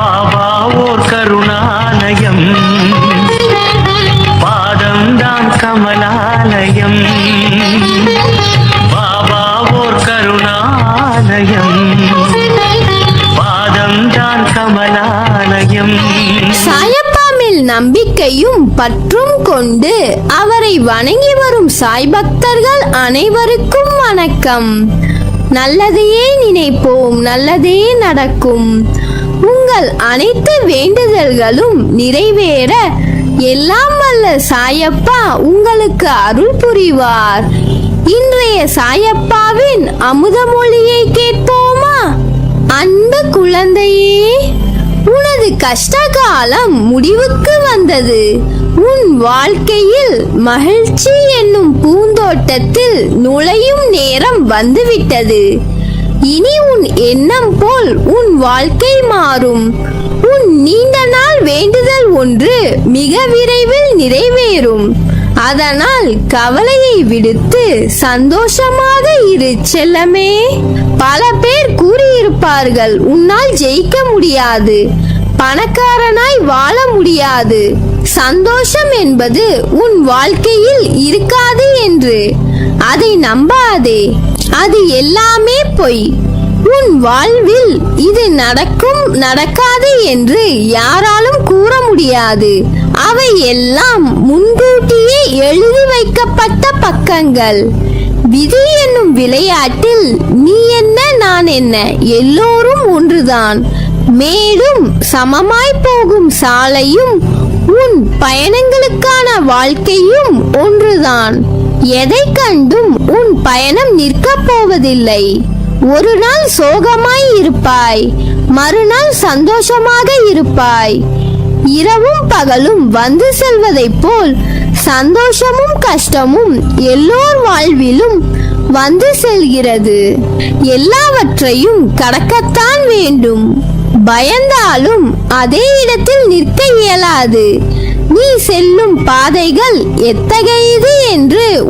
பாபா ஓர் கருணாலயம். பாதம்தான் கமலாலயம். பாபா ஓர் கருணாலயம். பாதம்தான் கமலாலயம். நம்பிக்கையும் பற்றும் கொண்டு அவரை வணங்கி வரும் சாய் பக்தர்கள் அனைவருக்கும் வணக்கம். நல்லதையே நினைப்போம் நல்லதே நடக்கும். உங்கள் அனைத்து வேண்டுதல்களும் நிறைவேற. எல்லாம் வல்ல சாயப்பா உங்களுக்கு அருள் புரிவார். இன்றைய சாயப்பாவின் அமுதமொழியை கேட்போமா? அன்பு குழந்தையே உனது கஷ்ட காலம் முடிவுக்கு வந்தது. உன் வாழ்க்கையில் மகிழ்ச்சி என்னும் பூந்தோட்டத்தில் நுழையும் நேரம் வந்துவிட்டது. இனி உன் எண்ணம் போல் உன் வாழ்க்கை மாறும். உன் நீண்ட நாள் வேண்டுதல் ஒன்று மிக விரைவில் நிறைவேறும். அதனால் கவலையை விடுத்து சந்தோஷமாக இரு செல்லமே. பல பேர் கூறியிருப்பார்கள் உன்னால் ஜெயிக்க முடியாது. பணக்காரனாய் வாழ முடியாது. சந்தோஷம் என்பது உன் வாழ்க்கையில் இருக்காது என்று. அதை நம்பாதே. அது எல்லாமே பொய். உன் வாழ்வில் இது நடக்கும் நடக்காது என்று யாராலும் கூற முடியாது. அவை எல்லாம் முன்கூட்டியே எழுதி வைக்கப்பட்ட பக்கங்கள். விதி என்னும் விளையாட்டில் நீ என்ன நான் என்ன? எல்லோரும் ஒன்றுதான். மேலும் சமமாய் போகும் சாலையும் உன் பயணங்களுக்கான வாழ்க்கையும் ஒன்றுதான். எதை கண்டும் உன் பயணம் நிற்கப் போவதில்லை. ஒரு நாள் சோகமாய் இருப்பாய் மறுநாள் சந்தோஷமாக இருப்பாய். இரவும் பகலும் வந்து செல்வதைப் போல் சந்தோஷமும் கஷ்டமும் எல்லோர் வாழ்விலும் வந்து செல்கிறது. எல்லாவற்றையும் கடக்கத்தான் வேண்டும். பயந்தாலும் அதே இடத்தில் நிற்க இயலாது. நீ செல்லும் பாதைகள் எத்தகையது என்று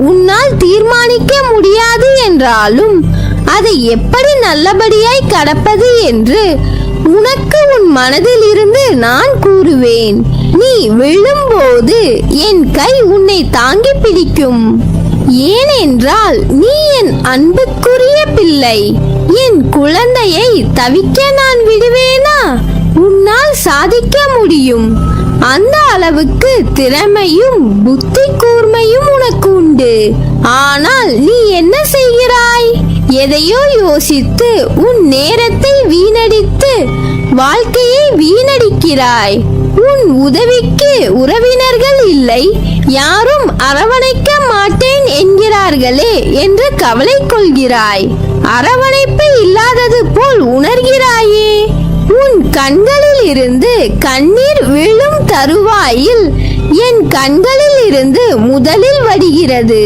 என்றாலும் அதை எப்படி நல்லபடியாய் கடப்பது என்று உனக்கு உன் மனதில் இருந்து நான் கூறுவேன். நீ விழும்போது என் கை உன்னை தாங்கி பிடிக்கும். ஏனென்றால் நீ என் அன்புக்குரிய பிள்ளை. என் குழந்தையை தவிக்க நான் விடுவேனா? உன்னால் சாதிக்க முடியும். அந்த அளவுக்கு திறமையும் புத்தி கூர்மையும் உனக்கு உண்டு ஆனால் நீ என்ன செய்கிறாய்? எதையோ யோசித்து உன் நேரத்தை வீணடித்து வாழ்க்கையை வீணடிக்கிறாய். உன் உதவிக்கு உறவினர்கள் இல்லை யாரும் அரவணைக்க மாட்டேன் என்கிறார்களே என்று கவலை கொள்கிறாய். அரவணைப்பு இல்லாதது போல் உணர்கிறாயே. உன் கண்களில் இருந்து கண்ணீர் விழும் தருவாயில் என் கண்களில் இருந்து முதலில் வடிகிறது.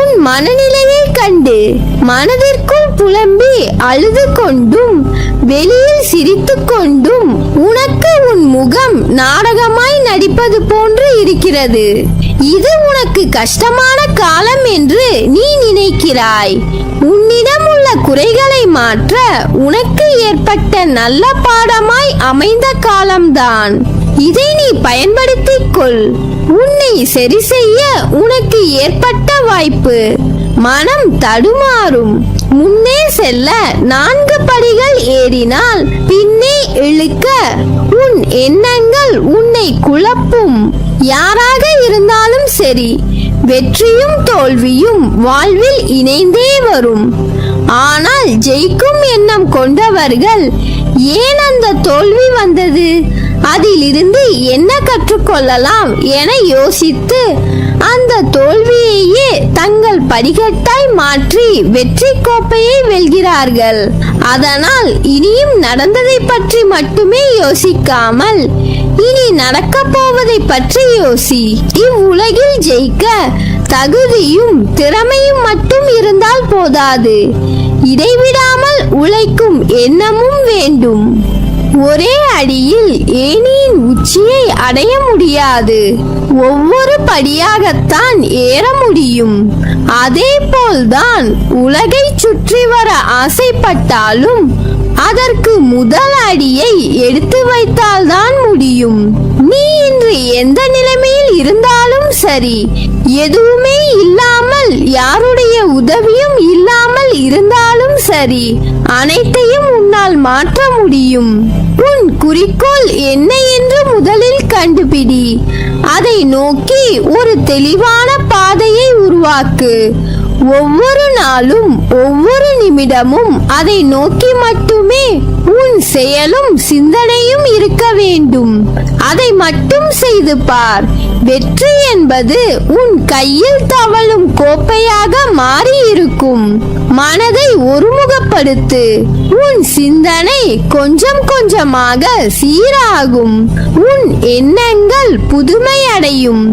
உன் மனநிலையை கண்டு மனதிற்குள் புலம்பி அழுது கொண்டும் வெளியில் சிரித்து கொண்டும் உனக்கு உன் முகம் நாடகமாய் நடிப்பது போன்று இருக்கிறது. இது உனக்கு கஷ்டமான காலம் என்று நீ நினைக்கிறாய். உன்னிடம் உள்ள குறைகளை மாற்ற உனக்கு ஏற்பட்ட நல்ல பாடமாய் அமைந்த காலம்தான். இதை நீ பயன்படுத்திக் கொள். உன்னை சரி செய்ய உனக்கு ஏற்பட்ட வாய்ப்பு. மனம் தடுமாறும். முன்னே செல்ல நான்கு படிகள் ஏறினால் பின்னே இழுக்க உன் எண்ணங்கள் உன்னை குழப்பும். யாராக இருந்தாலும் சரி வெற்றியும் தோல்வியும் வாழ்வில் இணைந்தே வரும். ஆனால் ஜெயிக்கும் எண்ணம் கொண்டவர்கள் ஏன் அந்த தோல்வி வந்தது? அதிலிருந்து என்ன கற்றுக்கொள்ளலாம் என யோசித்து அந்த தோல்வியையே தங்கள் படிக்கட்டாய் மாற்றி வெற்றி கோப்பையை வெல்கிறார்கள். அதனால் இனியும் நடந்ததை பற்றி மட்டுமே யோசிக்காமல் இனி நடக்கப் போவதை பற்றி யோசி. இவ்வுலகில் ஜெயிக்க தகுதியும் திறமையும் மட்டும் இருந்தால் போதாது. இடைவிடாமல் உழைக்கும் எண்ணமும் வேண்டும். ஒரே அடியில் ஏணியின் உச்சியை அடைய முடியாது. ஒவ்வொரு படியாகத்தான் ஏற முடியும். அதே போல்தான் உலகை சுற்றி வர ஆசைப்பட்டாலும் அதற்கு முதல் அடியை எடுத்து வைத்தால்தான் முடியும். நீ இன்று எந்த நிலைமையில் இருந்தாலும் சரி எதுவுமே இல்லாமல் யாருடைய உதவியும் இல்லாமல் இருந்தாலும் சரி அனைத்தையும் உன்னால் மாற்ற முடியும். உன் குறிக்கோள் என்ன என்று முதலில் கண்டுபிடி. அதை நோக்கி ஒரு தெளிவான பாதையை உருவாக்கு. ஒவ்வொரு நாளும் ஒவ்வொரு நிமிடமும் அதை நோக்கி மட்டுமே உன் செயலும் சிந்தனையும் இருக்க வேண்டும். அதை மட்டும் செய்து பார். வெற்றி என்பது உன் கையில் தவழும் கோப்பையாக மாறியிருக்கும். மனதை ஒருமுகப்படுத்து. உன் சிந்தனை கொஞ்சம் கொஞ்சமாக சீராகும். உன் எண்ணங்கள் புதுமையடையும்.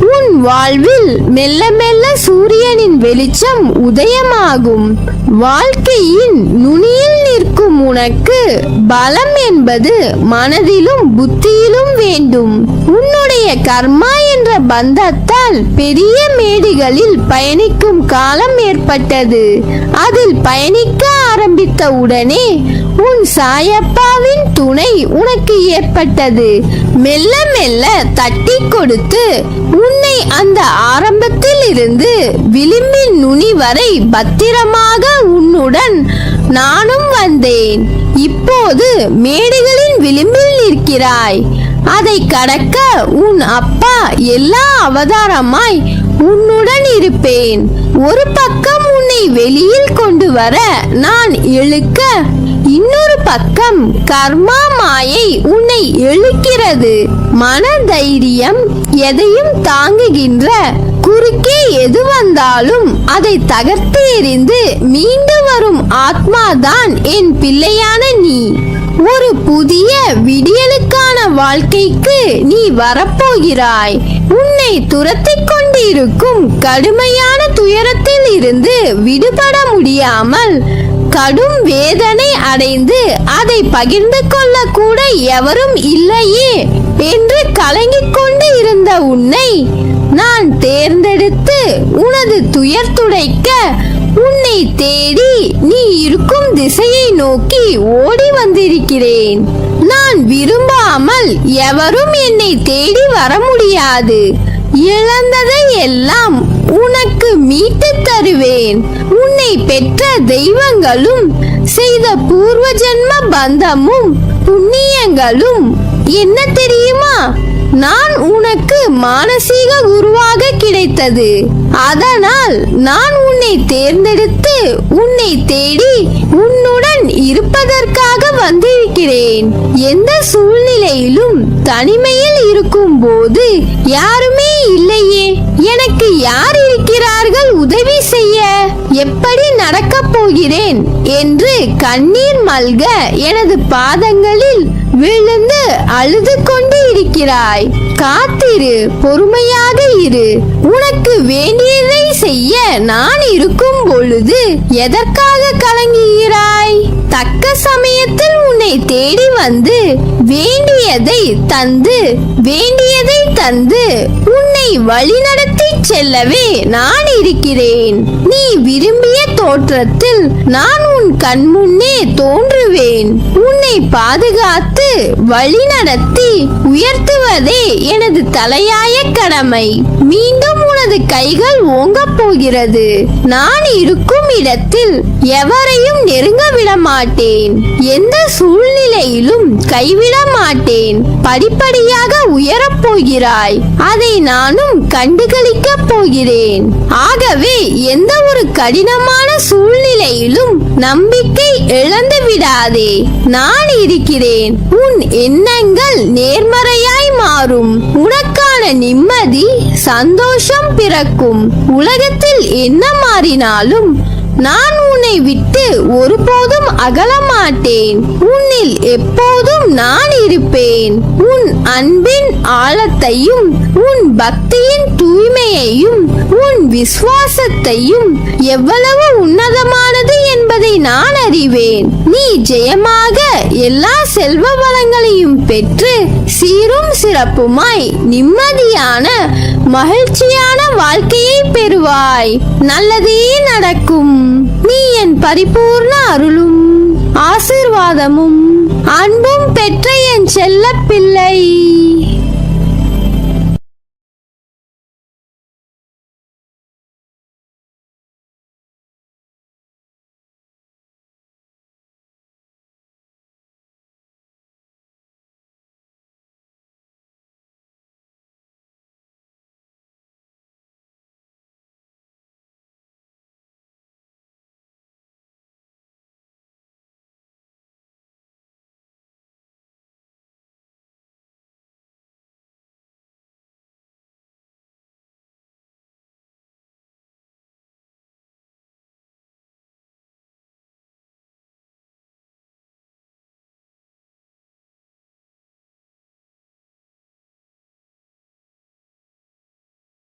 உன் வாழ்வில் மெல்ல மெல்ல சூரியனின் வெளிச்சம் உதயமாகும். வாழ்க்கையின் நுனியில் நிற்கும் உனக்கு பலம் என்பது மனதிலும் புத்தியிலும் வேண்டும். உன்னுடைய கர்மா என்ற பந்தத்தால் பெரிய மேடுகளில் பயணிக்கும் காலம் ஏற்பட்டது. அதில் பயணிக்க ஆரம்பித்த உடனே உன் சாயப்பாவின் துணை உனக்கு ஏற்பட்டது. மெல்ல மெல்ல தட்டி கொடுத்து உன்னை அந்த ஆரம்பத்தில் இருந்து விளிம்பின் நுனி வரை பத்திரமாக உன்னுடன் நானும் வந்தேன். இப்போது மேடுகளின் விளிம்பில் நிற்கிறாய். அதை கடக்க உன் அப்பா எல்லா அவதாரமாய் உன்னுடன் இருப்பேன். ஒரு பக்கம் உன்னை வெளியில் கொண்டு வர நான் இழுக்க இன்னொரு பக்கம் கர்மா மாயை உன்னை இழுக்கிறது. மன தைரியம் எதையும் தாங்குகின்ற குறுக்கே எது வந்தாலும் அதை தகர்த்து எறிந்து மீண்டு வரும் ஆத்மாதான் என் பிள்ளையான நீ. ஒரு புதிய விடியலுக்கான வாழ்க்கைக்கு நீ வரப்போகிறாய். உன்னை துரத்திக் கொண்டிருக்கும் கடுமையான துயரத்தில் இருந்து விடுபட முடியாமல் கடும் வேதனை அடைந்து அதை பகிர்ந்து கொள்ள கூட எவரும் இல்லையே என்று கலங்கிக் கொண்டு இருந்த உன்னை நான் தேர்ந்தெடுத்து உனது துயர் துடைக்க உன்னை தேடி நீ இருக்கும் திசையை நோக்கி ஓடி வந்திருக்கிறேன். நான் விரும்பாமல் எவரும் என்னை தேடி வர முடியாது. இழந்ததை எல்லாம் உனக்கு மீட்டு தருவேன். உன்னை பெற்ற தெய்வங்களும் செய்த பூர்வ ஜென்ம பந்தமும் புண்ணியங்களும் என்ன தெரியுமா? நான் உனக்கு மானசீக குருவாக கிடைத்தது. அதனால் நான் உன்னை தேர்ந்தெடுத்து உன்னை தேடி உன்னுடன் இருப்பதற்காக வந்திருக்கிறேன். எந்த சூழ்நிலையிலும் தனிமையில் இருக்கும் போது யாருமே இல்லையே. எனக்கு யார் இருக்கிறார்கள் உதவி செய்ய? எப்படி நடக்கப் போகிறேன்? என்று கண்ணீர் மல்க எனது பாதங்களில் விழுந்து அழுது கொண்டு இருக்கிறாய். காத்திரு பொறுமையாக இரு. உனக்கு வேண்டியதை செய்ய நான் இருக்கும் பொழுது எதற்காக கலங்குகிறாய்? தக்க சமயத்தில் உன்னை தேடி வந்து வேண்டியதை தந்து வேண்டியதை தந்து உன்னை வழிநடத்தி செல்லவே நான் இருக்கிறேன். நீ விரும்பிய தோற்றத்தில் நான் உன் கண்முன்னே தோன்றுவேன். உன்னை பாதுகாத்து வழிநடத்தி உயர்த்துவதே எனது தலையாய கடமை. மீண்டும் எனது கைகள் ஓங்கப் போகிறது. நான் இருக்கும் இடத்தில் எவரையும் நெருங்க விட மாட்டேன் எந்த சூழ்நிலையிலும் கைவிட மாட்டேன் படிப்படியாக உயரப் போகிறாய். அதை நானும் கண்டுகளிக்கப் போகிறேன். ஆகவே எந்த ஒரு கடினமான சூழ்நிலையிலும் நம்பிக்கை இழந்து விடாதே. நான் இருக்கிறேன். உன் எண்ணங்கள் நேர்மறையாய் மாறும். உனக்கு உனக்கான நிம்மதி சந்தோஷம் பிறக்கும். உலகத்தில் என்ன மாறினாலும் நான் உன்னை விட்டு ஒருபோதும் அகலமாட்டேன். உன்னில் எப்போதும் நான் இருப்பேன். உன் அன்பின் ஆழத்தையும் உன் பக்தியின் தூய்மையையும் உன் விசுவாசத்தையும் எவ்வளவு உன்னதமானது என்பதை நான் அறிவேன். நீ ஜெயமாக எல்லா செல்வ வளங்களையும் பெற்று சீரும் சிறப்புமாய் நிம்மதியான மகிழ்ச்சியான வாழ்க்கையை பெறுவாய். நல்லதே நடக்கும். நீ என் பரிபூர்ண அருளும் ஆசிர்வாதமும் அன்பும் பெற்ற என் செல்ல பிள்ளை